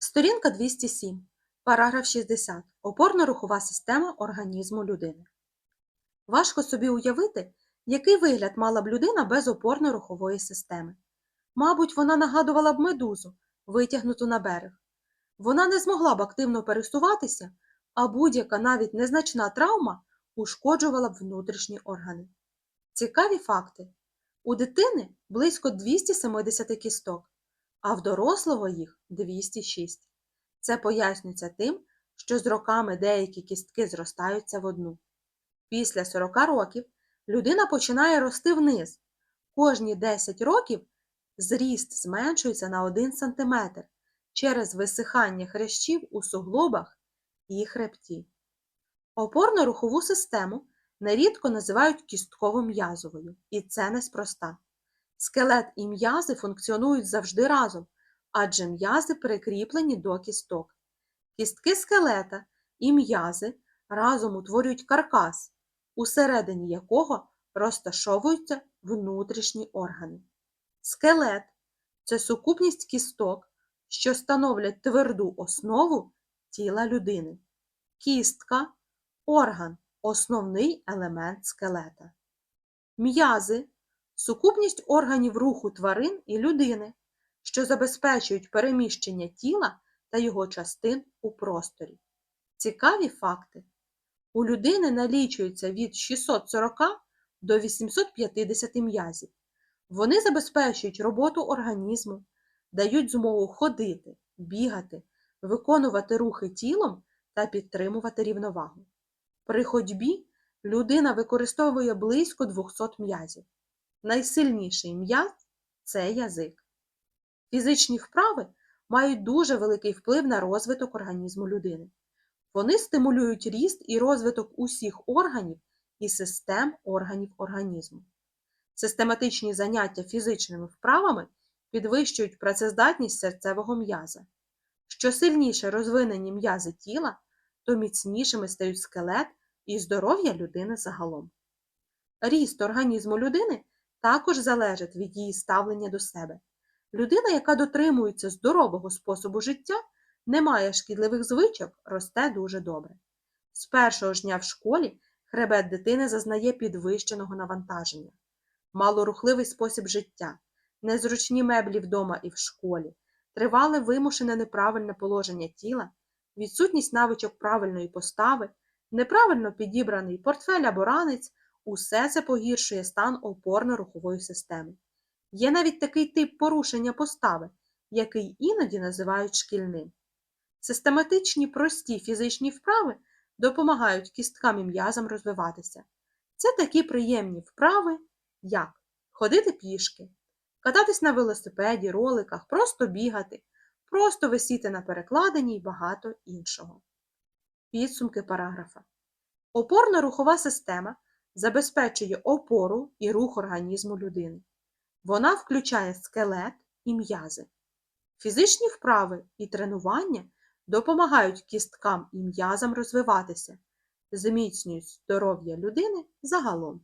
Сторінка 207. Параграф 60. Опорно-рухова система організму людини. Важко собі уявити, який вигляд мала б людина без опорно-рухової системи. Мабуть, вона нагадувала б медузу, витягнуту на берег. Вона не змогла б активно пересуватися, а будь-яка навіть незначна травма ушкоджувала б внутрішні органи. Цікаві факти. У дитини близько 270 кісток, а в дорослого їх 206. Це пояснюється тим, що з роками деякі кістки зростаються в одну. Після 40 років людина починає рости вниз. Кожні 10 років зріст зменшується на 1 см через висихання хрящів у суглобах і хребті. Опорно-рухову систему нерідко називають кістково-м'язовою, і це неспроста. Скелет і м'язи функціонують завжди разом, адже м'язи прикріплені до кісток. Кістки скелета і м'язи разом утворюють каркас, усередині якого розташовуються внутрішні органи. Скелет це сукупність кісток, що становлять тверду основу тіла людини. Кістка орган основний елемент скелета. М'язи сукупність органів руху тварин і людини, що забезпечують переміщення тіла та його частин у просторі. Цікаві факти. У людини налічується від 640 до 850 м'язів. Вони забезпечують роботу організму, дають змогу ходити, бігати, виконувати рухи тілом та підтримувати рівновагу. При ходьбі людина використовує близько 200 м'язів. Найсильніший м'яз це язик. Фізичні вправи мають дуже великий вплив на розвиток організму людини. Вони стимулюють ріст і розвиток усіх органів і систем органів організму. Систематичні заняття фізичними вправами підвищують працездатність серцевого м'яза. Що сильніше розвинені м'язи тіла, то міцнішими стають скелет і здоров'я людини загалом. Ріст організму людини також залежить від її ставлення до себе. Людина, яка дотримується здорового способу життя, не має шкідливих звичок, росте дуже добре. З першого ж дня в школі хребет дитини зазнає підвищеного навантаження, малорухливий спосіб життя, незручні меблі вдома і в школі, тривале вимушене неправильне положення тіла, відсутність навичок правильної постави, неправильно підібраний портфель або ранець усе це погіршує стан опорно-рухової системи. Є навіть такий тип порушення постави, який іноді називають шкільним. Систематичні прості фізичні вправи допомагають кісткам і м'язам розвиватися. Це такі приємні вправи, як ходити пішки, кататись на велосипеді, роликах, просто бігати, просто висіти на перекладині і багато іншого. Підсумки параграфа. Опорно-рухова система забезпечує опору і рух організму людини. Вона включає скелет і м'язи. Фізичні вправи і тренування допомагають кісткам і м'язам розвиватися, зміцнюють здоров'я людини загалом.